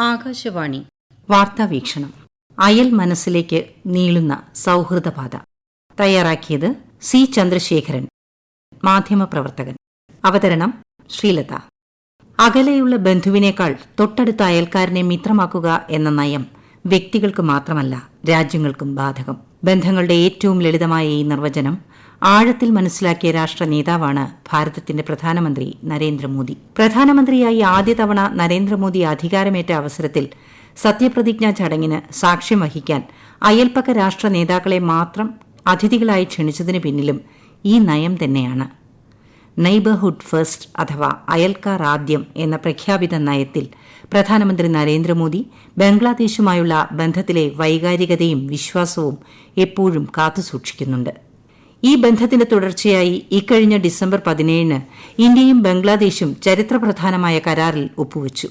ആകാശവാണി. വാർത്താ വീക്ഷണം അയൽ മനസ്സിലേക്ക് നീളുന്ന സൗഹൃദപാത. തയ്യാറാക്കിയത് സി ചന്ദ്രശേഖരൻ. മാധ്യമപ്രവർത്തകൻ. അവതരണം ശ്രീലത. അകലെയുള്ള ബന്ധുവിനേക്കാൾ തൊട്ടടുത്ത അയൽക്കാരനെ മിത്രമാക്കുക എന്ന നയം വ്യക്തികൾക്ക് മാത്രമല്ല രാജ്യങ്ങൾക്കും ബാധകം. ബന്ധങ്ങളുടെ ഏറ്റവും ലളിതമായ ഈ നിർവചനം ആഴത്തിൽ മനസ്സിലാക്കിയ രാഷ്ട്ര നേതാവാണ് ഭാരതത്തിന്റെ പ്രധാനമന്ത്രി നരേന്ദ്രമോദി. പ്രധാനമന്ത്രിയായി ആദ്യ തവണ നരേന്ദ്രമോദി അധികാരമേറ്റ അവസരത്തിൽ സത്യപ്രതിജ്ഞാ ചടങ്ങിന് സാക്ഷ്യം വഹിക്കാൻ അയൽപ്പക്ക രാഷ്ട്ര നേതാക്കളെ മാത്രം അതിഥികളായി ക്ഷണിച്ചതിന് പിന്നിലും ഈ നയം തന്നെയാണ്. നെയ്ബർഹുഡ് ഫസ്റ്റ് അഥവാ അയൽക്കാർ ആദ്യം എന്ന പ്രഖ്യാപിത നയത്തിൽ പ്രധാനമന്ത്രി നരേന്ദ്രമോദി ബംഗ്ലാദേശുമായുള്ള ബന്ധത്തിലെ വൈകാരികതയും വിശ്വാസവും എപ്പോഴും കാത്തുസൂക്ഷിക്കുന്നുണ്ട്. ഈ ബന്ധത്തിന്റെ തുടർച്ചയായി ഇക്കഴിഞ്ഞ ഡിസംബർ പതിനേഴിന് ഇന്ത്യയും ബംഗ്ലാദേശും ചരിത്രപ്രധാനമായ കരാറിൽ ഒപ്പുവച്ചു.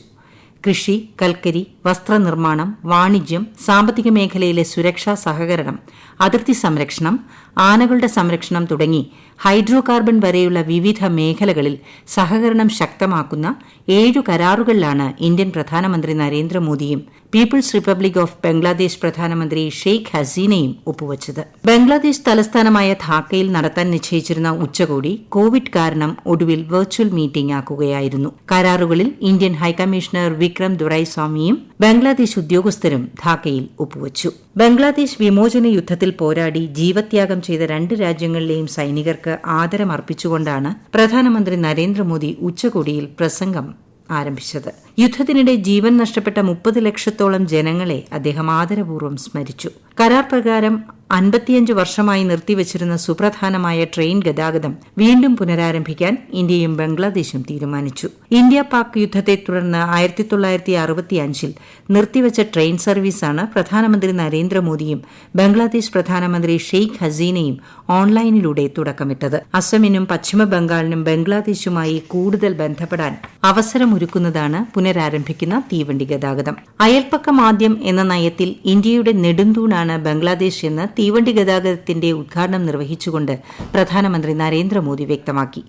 കൃഷി കൽക്കരി വസ്ത്രനിർമ്മാണം വാണിജ്യം സാമ്പത്തിക മേഖലയിലെ സുരക്ഷാ സഹകരണം അതിർത്തി സംരക്ഷണം ആനകളുടെ സംരക്ഷണം തുടങ്ങി ഹൈഡ്രോ കാർബൺ വരെയുള്ള വിവിധ മേഖലകളിൽ സഹകരണം ശക്തമാക്കുന്ന ഏഴു കരാറുകളിലാണ് ഇന്ത്യൻ പ്രധാനമന്ത്രി നരേന്ദ്രമോദിയും പീപ്പിൾസ് റിപ്പബ്ലിക് ഓഫ് ബംഗ്ലാദേശ് പ്രധാനമന്ത്രി ഷെയ്ഖ് ഹസീനയും ഒപ്പുവച്ചത്. ബംഗ്ലാദേശ് തലസ്ഥാനമായ ധാക്കയിൽ നടത്താൻ നിശ്ചയിച്ചിരുന്ന ഉച്ചകോടി കോവിഡ് കാരണം ഒടുവിൽ വെർച്വൽ മീറ്റിംഗ് ആക്കുകയായിരുന്നു. കരാറുകളിൽ ഇന്ത്യൻ ഹൈക്കമ്മീഷണർ വിക്രം ദുറൈസ്വാമിയും ബംഗ്ലാദേശ് ഉദ്യോഗസ്ഥരും ധാക്കയിൽ ഒപ്പുവച്ചു. ബംഗ്ലാദേശ് വിമോചന യുദ്ധത്തിൽ പോരാടി ജീവത്യാഗം ചെയ്ത രണ്ട് രാജ്യങ്ങളിലെയും സൈനികർക്ക് ആദരമർപ്പിച്ചുകൊണ്ടാണ് പ്രധാനമന്ത്രി നരേന്ദ്രമോദി ഉച്ചകോടിയിൽ പ്രസംഗം ആരംഭിച്ചത്. യുദ്ധത്തിനിടെ ജീവൻ നഷ്ടപ്പെട്ട മുപ്പത് ലക്ഷത്തോളം ജനങ്ങളെ അദ്ദേഹം ആദരപൂർവം സ്മരിച്ചു. കരാർ പ്രകാരം അൻപത്തിയഞ്ച് വർഷമായി നിർത്തിവച്ചിരുന്ന സുപ്രധാനമായ ട്രെയിൻ ഗതാഗതം വീണ്ടും പുനരാരംഭിക്കാൻ ഇന്ത്യയും ബംഗ്ലാദേശും തീരുമാനിച്ചു. ഇന്ത്യ പാക് യുദ്ധത്തെ തുടർന്ന് ആയിരത്തി തൊള്ളായിരത്തി അറുപത്തിയഞ്ചിൽ നിർത്തിവച്ച ട്രെയിൻ സർവീസാണ് പ്രധാനമന്ത്രി നരേന്ദ്രമോദിയും ബംഗ്ലാദേശ് പ്രധാനമന്ത്രി ഷെയ്ഖ് ഹസീനയും ഓൺലൈനിലൂടെ തുടക്കമിട്ടത്. അസമിനും പശ്ചിമ ബംഗാളിനും ബംഗ്ലാദേശുമായി കൂടുതൽ ബന്ധപ്പെടാൻ അവസരമൊരുക്കുന്നതാണ് പുനരാരംഭിക്കുന്ന തീവണ്ടി ഗതാഗതം. അയൽപ്പക്കം ആദ്യം എന്ന നയത്തിൽ ഇന്ത്യയുടെ നെടുന്തൂണാണ് ബംഗ്ലാദേശ് എന്ന് തീവണ്ടി ഗതാഗതത്തിന്റെ ഉദ്ഘാടനം നിർവഹിച്ചുകൊണ്ട് പ്രധാനമന്ത്രി നരേന്ദ്രമോദി വ്യക്തമാക്കി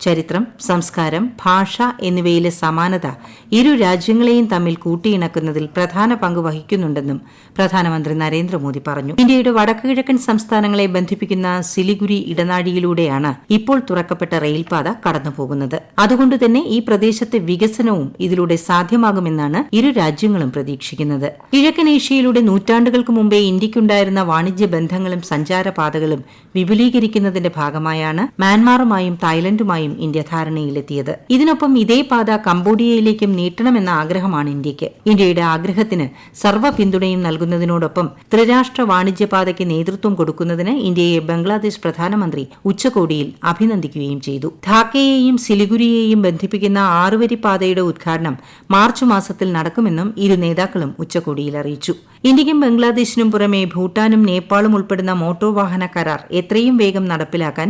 ചരിത്രം സംസ്കാരം ഭാഷ എന്നിവയിലെ സമാനത ഇരു രാജ്യങ്ങളെയും തമ്മിൽ കൂട്ടിയിണക്കുന്നതിൽ പ്രധാന പങ്ക് വഹിക്കുന്നുണ്ടെന്നും പ്രധാനമന്ത്രി നരേന്ദ്രമോദി പറഞ്ഞു. ഇന്ത്യയുടെ വടക്കുകിഴക്കൻ സംസ്ഥാനങ്ങളെ ബന്ധിപ്പിക്കുന്ന സിലിഗുരി ഇടനാഴിയിലൂടെയാണ് ഇപ്പോൾ തുറക്കപ്പെട്ട റെയിൽപാത കടന്നുപോകുന്നത്. അതുകൊണ്ട് തന്നെ ഈ പ്രദേശത്തെ വികസനവും ഇതിലൂടെ സാധ്യമാകുമെന്നാണ് ഇരു രാജ്യങ്ങളും പ്രതീക്ഷിക്കുന്നത്. കിഴക്കൻ ഏഷ്യയിലൂടെ നൂറ്റാണ്ടുകൾക്ക് മുമ്പേ ഇന്ത്യയ്ക്കുണ്ടായിരുന്ന വാണിജ്യ ബന്ധങ്ങളും സഞ്ചാരപാതകളും വിപുലീകരിക്കുന്നതിന്റെ ഭാഗമായാണ് മ്യാൻമാറുമായും തായ്ലൻഡുമായും ഇന്ത്യ ധാരണയിലെത്തിയത്. ഇതിനൊപ്പം ഇതേ പാത കംബോഡിയയിലേക്കും നീട്ടണമെന്ന ആഗ്രഹമാണ് ഇന്ത്യയ്ക്ക്. ഇന്ത്യയുടെ ആഗ്രഹത്തിന് സർവ പിന്തുണയും നൽകുന്നതിനോടൊപ്പം ത്രിരാഷ്ട്ര വാണിജ്യപാതയ്ക്ക് നേതൃത്വം കൊടുക്കുന്നതിന് ഇന്ത്യയെ ബംഗ്ലാദേശ് പ്രധാനമന്ത്രി ഉച്ചകോടിയിൽ അഭിനന്ദിക്കുകയും ചെയ്തു. ധാക്കയെയും സിലിഗുരിയെയും ബന്ധിപ്പിക്കുന്ന ആറുവരി പാതയുടെ ഉദ്ഘാടനം മാർച്ച് മാസത്തിൽ നടക്കുമെന്നും ഇരു നേതാക്കളും ഉച്ചകോടിയിൽ അറിയിച്ചു. ഇന്ത്യക്കും ബംഗ്ലാദേശിനും പുറമെ ഭൂട്ടാനും നേപ്പാളും ഉൾപ്പെടുന്ന മോട്ടോർ വാഹന കരാർ എത്രയും വേഗം നടപ്പിലാക്കാൻ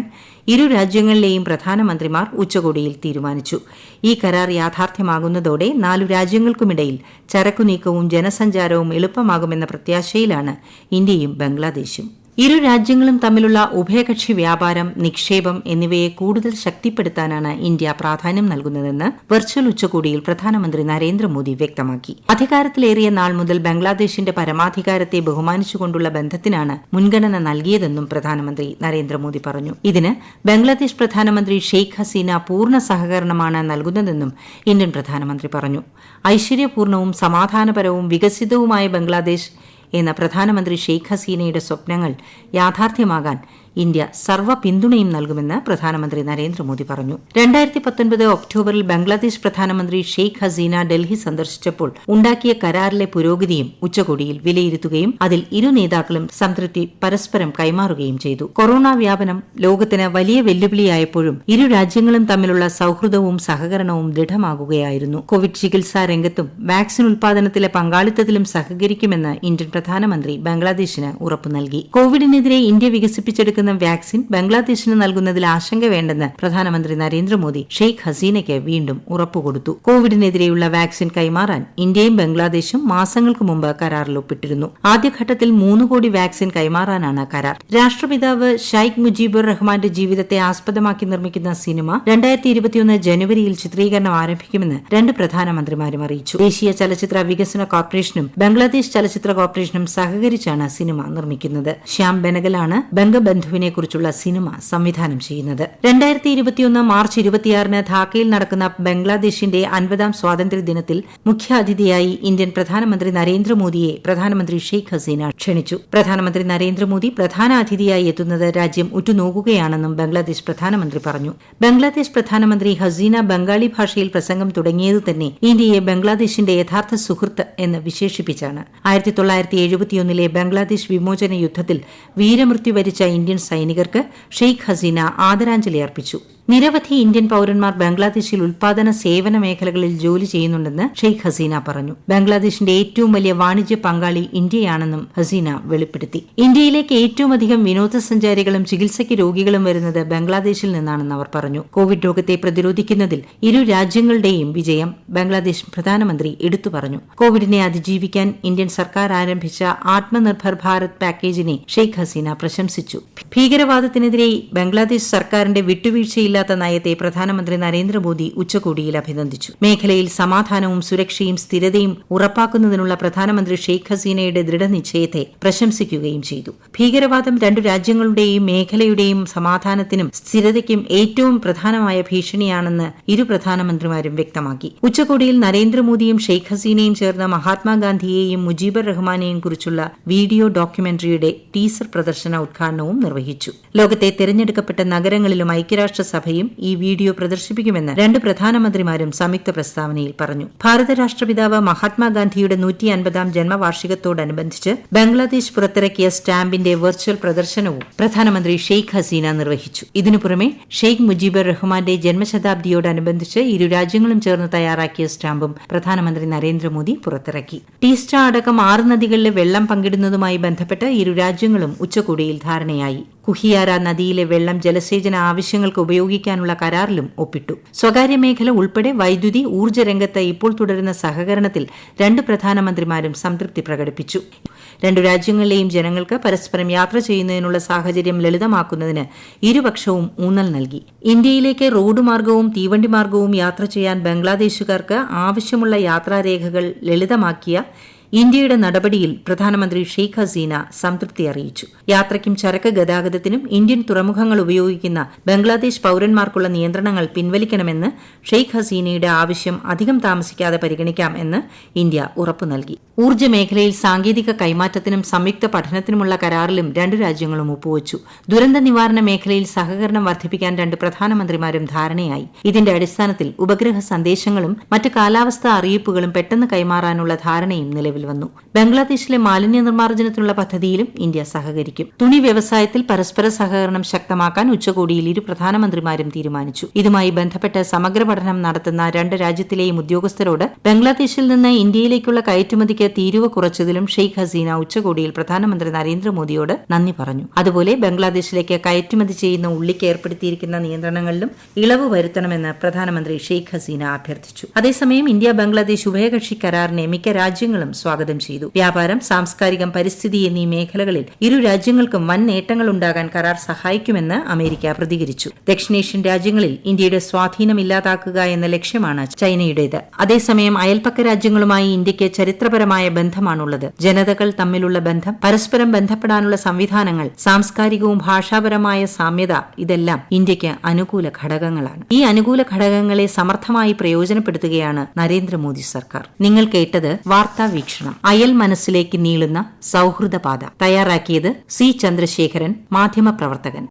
ഇരു രാജ്യങ്ങളിലെയും പ്രധാനമന്ത്രിമാർ ഉച്ചകോടിയിൽ തീരുമാനിച്ചു. ഈ കരാർ യാഥാർത്ഥ്യമാകുന്നതോടെ നാലു രാജ്യങ്ങൾക്കുമിടയിൽ ചരക്കുനീക്കവും ജനസഞ്ചാരവും എളുപ്പമാകുമെന്ന പ്രത്യാശയിലാണ് ഇന്ത്യയും ബംഗ്ലാദേശും. ഇരു രാജ്യങ്ങളും തമ്മിലുള്ള ഉഭയകക്ഷി വ്യാപാരം നിക്ഷേപം എന്നിവയെ കൂടുതൽ ശക്തിപ്പെടുത്താനാണ് ഇന്ത്യ പ്രാധാന്യം നൽകുന്നതെന്ന് വെർച്വൽ ഉച്ചകോടിയിൽ പ്രധാനമന്ത്രി നരേന്ദ്രമോദി വ്യക്തമാക്കി. അധികാരത്തിലേറിയ നാൾ മുതൽ ബംഗ്ലാദേശിന്റെ പരമാധികാരത്തെ ബഹുമാനിച്ചുകൊണ്ടുള്ള ബന്ധത്തിനാണ് മുൻഗണന നൽകിയതെന്നും പ്രധാനമന്ത്രി നരേന്ദ്രമോദി പറഞ്ഞു. ഇതിന് ബംഗ്ലാദേശ് പ്രധാനമന്ത്രി ഷെയ്ഖ് ഹസീന പൂർണ സഹകരണമാണ് നൽകുന്നതെന്നും ഇന്ത്യൻ പ്രധാനമന്ത്രി പറഞ്ഞു. ഐശ്വര്യപൂർണവും സമാധാനപരവും വികസിതവുമായ ബംഗ്ലാദേശ് എന്ന പ്രധാനമന്ത്രി ഷെയ്ഖ് ഹസീനയുടെ സ്വപ്നങ്ങൾ യാഥാർത്ഥ്യമാകാൻ ഇന്ത്യ സർവ പിന്തുണയും നൽകുമെന്ന് പ്രധാനമന്ത്രി നരേന്ദ്രമോദി പറഞ്ഞു. രണ്ടായിരത്തി പത്തൊൻപത് ഒക്ടോബറിൽ ബംഗ്ലാദേശ് പ്രധാനമന്ത്രി ഷെയ്ഖ് ഹസീന ഡൽഹി സന്ദർശിച്ചപ്പോൾ ഉണ്ടാക്കിയ കരാറിലെ പുരോഗതിയും ഉച്ചകോടിയിൽ വിലയിരുത്തുകയും അതിൽ ഇരു നേതാക്കളും സംതൃപ്തി പരസ്പരം കൈമാറുകയും ചെയ്തു. കൊറോണ വ്യാപനം ലോകത്തിന് വലിയ വെല്ലുവിളിയായപ്പോഴും ഇരു രാജ്യങ്ങളും തമ്മിലുള്ള സൌഹൃദവും സഹകരണവും ദൃഢമാകുകയായിരുന്നു. കോവിഡ് ചികിത്സാ രംഗത്തും വാക്സിൻ ഉൽപാദനത്തിലെ പങ്കാളിത്തത്തിലും സഹകരിക്കുമെന്ന് ഇന്ത്യൻ പ്രധാനമന്ത്രി ബംഗ്ലാദേശിന് ഉറപ്പു നൽകി. കോവിഡിനെതിരെ ഇന്ത്യ വികസിപ്പിച്ചെടുക്കുന്ന നൽകുന്ന വാക്സിൻ ബംഗ്ലാദേശിന് നൽകുന്നതിൽ ആശങ്ക വേണ്ടെന്ന് പ്രധാനമന്ത്രി നരേന്ദ്രമോദി ഷെയ്ഖ് ഹസീനയ്ക്ക് വീണ്ടും ഉറപ്പുകൊടുത്തു. കോവിഡിനെതിരെയുള്ള വാക്സിൻ കൈമാറാൻ ഇന്ത്യയും ബംഗ്ലാദേശും മാസങ്ങൾക്ക് മുമ്പ് കരാറിൽ ഒപ്പിട്ടിരുന്നു. ആദ്യഘട്ടത്തിൽ മൂന്ന് കോടി വാക്സിൻ കൈമാറാനാണ് കരാർ. രാഷ്ട്രപിതാവ് ഷൈഖ് മുജീബുർ റഹ്മാന്റെ ജീവിതത്തെ ആസ്പദമാക്കി നിർമ്മിക്കുന്ന സിനിമ രണ്ടായിരത്തി ഇരുപത്തിയൊന്ന് ജനുവരിയിൽ ചിത്രീകരണം ആരംഭിക്കുമെന്ന് രണ്ട് പ്രധാനമന്ത്രിമാരും അറിയിച്ചു. ദേശീയ ചലച്ചിത്ര വികസന കോർപ്പറേഷനും ബംഗ്ലാദേശ് ചലച്ചിത്ര കോർപ്പറേഷനും സഹകരിച്ചാണ് സിനിമ നിർമ്മിക്കുന്നത്. ശ്യാം ബെനഗലാണ് ബംഗബന്ധുവിനെ കുറിച്ചുള്ള സിനിമ സംവിധാനം ചെയ്യുന്നത്. രണ്ടായിരത്തി ഇരുപത്തിയൊന്ന് മാർച്ച് ഇരുപത്തിയാറിന് ധാക്കയിൽ നടക്കുന്ന ബംഗ്ലാദേശിന്റെ അൻപതാം സ്വാതന്ത്ര്യ ദിനത്തിൽ മുഖ്യാതിഥിയായി ഇന്ത്യൻ പ്രധാനമന്ത്രി നരേന്ദ്രമോദിയെ പ്രധാനമന്ത്രി ഷെയ്ഖ് ഹസീന ക്ഷണിച്ചു. പ്രധാനമന്ത്രി നരേന്ദ്രമോദി പ്രധാന അതിഥിയായി എത്തുന്നത് രാജ്യം ഉറ്റുനോക്കുകയാണെന്നും ബംഗ്ലാദേശ് പ്രധാനമന്ത്രി പറഞ്ഞു. ബംഗ്ലാദേശ് പ്രധാനമന്ത്രി ഹസീന ബംഗാളി ഭാഷയിൽ പ്രസംഗം തുടങ്ങിയത് തന്നെ ഇന്ത്യയെ ബംഗ്ലാദേശിന്റെ യഥാർത്ഥ സുഹൃത്ത് എന്ന് വിശേഷിപ്പിച്ചാണ്. ആയിരത്തി തൊള്ളായിരത്തി എഴുപത്തിയൊന്നിലെ ബംഗ്ലാദേശ് വിമോചന യുദ്ധത്തിൽ വീരമൃത്യു വരിച്ച ഇന്ത്യൻ സൈനികർക്ക് ഷെയ്ഖ് ഹസീന ആദരാഞ്ജലി അർപ്പിച്ചു നിരവധി ഇന്ത്യൻ പൌരന്മാർ ബംഗ്ലാദേശിൽ ഉൽപാദന സേവന മേഖലകളിൽ ജോലി ചെയ്യുന്നുണ്ടെന്ന് ഷെയ്ഖ് ഹസീന പറഞ്ഞു. ബംഗ്ലാദേശിന്റെ ഏറ്റവും വലിയ വാണിജ്യ പങ്കാളി ഇന്ത്യയാണെന്നും ഹസീന വെളിപ്പെടുത്തി. ഇന്ത്യയിലേക്ക് ഏറ്റവും അധികം വിനോദസഞ്ചാരികളും ചികിത്സയ്ക്ക് രോഗികളും വരുന്നത് ബംഗ്ലാദേശിൽ നിന്നാണെന്ന് അവർ പറഞ്ഞു. കോവിഡ് രോഗത്തെ പ്രതിരോധിക്കുന്നതിൽ ഇരു രാജ്യങ്ങളുടെയും വിജയം ബംഗ്ലാദേശ് പ്രധാനമന്ത്രി എടുത്തു പറഞ്ഞു. കോവിഡിനെ അതിജീവിക്കാൻ ഇന്ത്യൻ സർക്കാർ ആരംഭിച്ച ആത്മനിർഭർ ഭാരത് പാക്കേജിനെ ഷെയ്ഖ് ഹസീന പ്രശംസിച്ചു. ഭീകരവാദത്തിനെതിരെ ബംഗ്ലാദേശ് സർക്കാരിന്റെ വിട്ടുവീഴ്ചയില്ലാത്ത നയത്തെ പ്രധാനമന്ത്രി നരേന്ദ്രമോദി ഉച്ചകോടിയിൽ അഭിനന്ദിച്ചു. മേഖലയിൽ സമാധാനവും സുരക്ഷയും സ്ഥിരതയും ഉറപ്പാക്കുന്നതിനുള്ള പ്രധാനമന്ത്രി ഷെയ്ഖ് ഹസീനയുടെ ദൃഢനിശ്ചയത്തെ പ്രശംസിക്കുകയും ചെയ്തു. ഭീകരവാദം രണ്ടു രാജ്യങ്ങളുടെയും മേഖലയുടെയും സമാധാനത്തിനും സ്ഥിരതയ്ക്കും ഏറ്റവും പ്രധാനമായ ഭീഷണിയാണെന്ന് ഇരു പ്രധാനമന്ത്രിമാരും വ്യക്തമാക്കി. ഉച്ചകോടിയിൽ നരേന്ദ്രമോദിയും ഷെയ്ഖ് ഹസീനയും ചേർന്ന മഹാത്മാഗാന്ധിയെയും മുജീബർ റഹ്മാനെയും കുറിച്ചുള്ള വീഡിയോ ഡോക്യുമെന്ററിയുടെ ടീസർ പ്രദർശന ഉദ്ഘാടനവും നിർവഹിച്ചു. ലോകത്തെ തെരഞ്ഞെടുക്കപ്പെട്ട നഗരങ്ങളിലും ഐക്യരാഷ്ട്രസഭയും ഈ വീഡിയോ പ്രദർശിപ്പിക്കുമെന്ന് രണ്ട് പ്രധാനമന്ത്രിമാരും സംയുക്ത പ്രസ്താവനയിൽ പറഞ്ഞു. ഭാരത രാഷ്ട്രപിതാവ് മഹാത്മാഗാന്ധിയുടെ നൂറ്റി അൻപതാം ജന്മവാർഷികത്തോടനുബന്ധിച്ച് ബംഗ്ലാദേശ് പുറത്തിറക്കിയ സ്റ്റാമ്പിന്റെ വെർച്വൽ പ്രദർശനവും പ്രധാനമന്ത്രി ഷെയ്ഖ് ഹസീന നിർവഹിച്ചു. ഇതിനു പുറമെ ഷെയ്ഖ് മുജീബർ റഹ്മാന്റെ ജന്മശതാബ്ദിയോടനുബന്ധിച്ച് ഇരു രാജ്യങ്ങളും ചേർന്ന് തയ്യാറാക്കിയ സ്റ്റാമ്പും പ്രധാനമന്ത്രി നരേന്ദ്രമോദി പുറത്തിറക്കി. ടീസ്റ്റ അടക്കം ആറ് നദികളിലെ വെള്ളം പങ്കിടുന്നതുമായി ബന്ധപ്പെട്ട് ഇരു രാജ്യങ്ങളും ഉച്ചകോടിയിൽ ധാരണയായി. കുഹിയാര നദിയിലെ വെള്ളം ജലസേചന ആവശ്യങ്ങൾക്ക് ഉപയോഗിക്കാനുള്ള കരാറിലും ഒപ്പിട്ടു. സ്വകാര്യ മേഖല ഉൾപ്പെടെ വൈദ്യുതി ഊർജ രംഗത്ത് ഇപ്പോൾ തുടരുന്ന സഹകരണത്തിൽ രണ്ട് പ്രധാനമന്ത്രിമാരും സംതൃപ്തി പ്രകടിപ്പിച്ചു. രണ്ടു രാജ്യങ്ങളിലെയും ജനങ്ങൾക്ക് പരസ്പരം യാത്ര ചെയ്യുന്നതിനുള്ള സാഹചര്യം ലളിതമാക്കുന്നതിന് ഇരുപക്ഷവും ഊന്നൽ നൽകി. ഇന്ത്യയിലേക്ക് റോഡ് മാർഗവും തീവണ്ടി മാർഗവും യാത്ര ചെയ്യാൻ ബംഗ്ലാദേശുകാർക്ക് ആവശ്യമുള്ള യാത്രാരേഖകൾ ലളിതമാക്കിയ ഇന്ത്യയുടെ നടപടിയിൽ പ്രധാനമന്ത്രി ഷെയ്ഖ് ഹസീന സംതൃപ്തി അറിയിച്ചു. യാത്രയ്ക്കും ചരക്ക് ഗതാഗതത്തിനും ഇന്ത്യൻ തുറമുഖങ്ങൾ ഉപയോഗിക്കുന്ന ബംഗ്ലാദേശ് പൌരന്മാർക്കുള്ള നിയന്ത്രണങ്ങൾ പിൻവലിക്കണമെന്ന് ഷെയ്ഖ് ഹസീനയുടെ ആവശ്യം അധികം താമസിക്കാതെ പരിഗണിക്കാം എന്ന് ഇന്ത്യ ഉറപ്പു നൽകി. ഊർജ മേഖലയിൽ സാങ്കേതിക കൈമാറ്റത്തിനും സംയുക്ത പഠനത്തിനുമുള്ള കരാറിലും രണ്ടു രാജ്യങ്ങളും ഒപ്പുവച്ചു. ദുരന്ത നിവാരണ മേഖലയിൽ സഹകരണം വർദ്ധിപ്പിക്കാൻ രണ്ട് പ്രധാനമന്ത്രിമാരും ധാരണയായി. ഇതിന്റെ അടിസ്ഥാനത്തിൽ ഉപഗ്രഹ സന്ദേശങ്ങളും മറ്റ് കാലാവസ്ഥാ അറിയിപ്പുകളും പെട്ടെന്ന് കൈമാറാനുള്ള ധാരണയും നിലവിൽ വന്നു. ബംഗ്ലാദേശിലെ മാലിന്യ നിർമ്മാർജനത്തിനുള്ള പദ്ധതിയിലും ഇന്ത്യ സഹകരിക്കും. തുണി വ്യവസായത്തിൽ പരസ്പര സഹകരണം ശക്തമാക്കാൻ ഉച്ചകോടിയിൽ ഇരു പ്രധാനമന്ത്രിമാരും തീരുമാനിച്ചു. ഇതുമായി ബന്ധപ്പെട്ട് സമഗ്ര പഠനം നടത്തുന്ന രണ്ട് രാജ്യത്തിലെയും ഉദ്യോഗസ്ഥരോട് ബംഗ്ലാദേശിൽ നിന്ന് ഇന്ത്യയിലേക്കുള്ള കയറ്റുമതിക്ക് തീരുവ കുറച്ചതിലും ഷെയ്ഖ് ഹസീന ഉച്ചകോടിയിൽ പ്രധാനമന്ത്രി നരേന്ദ്രമോദിയോട് നന്ദി പറഞ്ഞു. അതുപോലെ ബംഗ്ലാദേശിലേക്ക് കയറ്റുമതി ചെയ്യുന്ന ഉള്ളിക്ക് ഏർപ്പെടുത്തിയിരിക്കുന്ന നിയന്ത്രണങ്ങളിലും ഇളവ് വരുത്തണമെന്ന് പ്രധാനമന്ത്രി ഷെയ്ഖ് ഹസീന അഭ്യർത്ഥിച്ചു. അതേസമയം ഇന്ത്യ ബംഗ്ലാദേശ് ഉഭയകക്ഷി കരാറിനെ മിക്ക രാജ്യങ്ങളും സ്വാഗതം ചെയ്തു. വ്യാപാരം സാംസ്കാരികം പരിസ്ഥിതി എന്നീ മേഖലകളിൽ ഇരു രാജ്യങ്ങൾക്കും വൻ നേട്ടങ്ങൾ ഉണ്ടാകാൻ കരാർ സഹായിക്കുമെന്ന് അമേരിക്ക പ്രതികരിച്ചു. ദക്ഷിണേഷ്യൻ രാജ്യങ്ങളിൽ ഇന്ത്യയുടെ സ്വാധീനം ഇല്ലാതാക്കുക എന്ന ലക്ഷ്യമാണ് ചൈനയുടേത്. അതേസമയം അയൽപക്ക രാജ്യങ്ങളുമായി ഇന്ത്യയ്ക്ക് ചരിത്രപരമായ ബന്ധമാണുള്ളത്. ജനതകൾ തമ്മിലുള്ള ബന്ധം പരസ്പരം ബന്ധപ്പെടാനുള്ള സംവിധാനങ്ങൾ സാംസ്കാരികവും ഭാഷാപരമായ സാമ്യത ഇതെല്ലാം ഇന്ത്യയ്ക്ക് അനുകൂല ഘടകങ്ങളാണ്. ഈ അനുകൂല ഘടകങ്ങളെ സമർത്ഥമായി പ്രയോജനപ്പെടുത്തുകയാണ് നരേന്ദ്രമോദി സർക്കാർ. നിങ്ങൾ കേട്ടത് വാർത്താ വീക്ഷണം അയൽ മനസ്സിലേക്ക് നീളുന്ന സൗഹൃദപാത. തയ്യാറാക്കിയത് സി. ചന്ദ്രശേഖരൻ മാധ്യമപ്രവർത്തകൻ.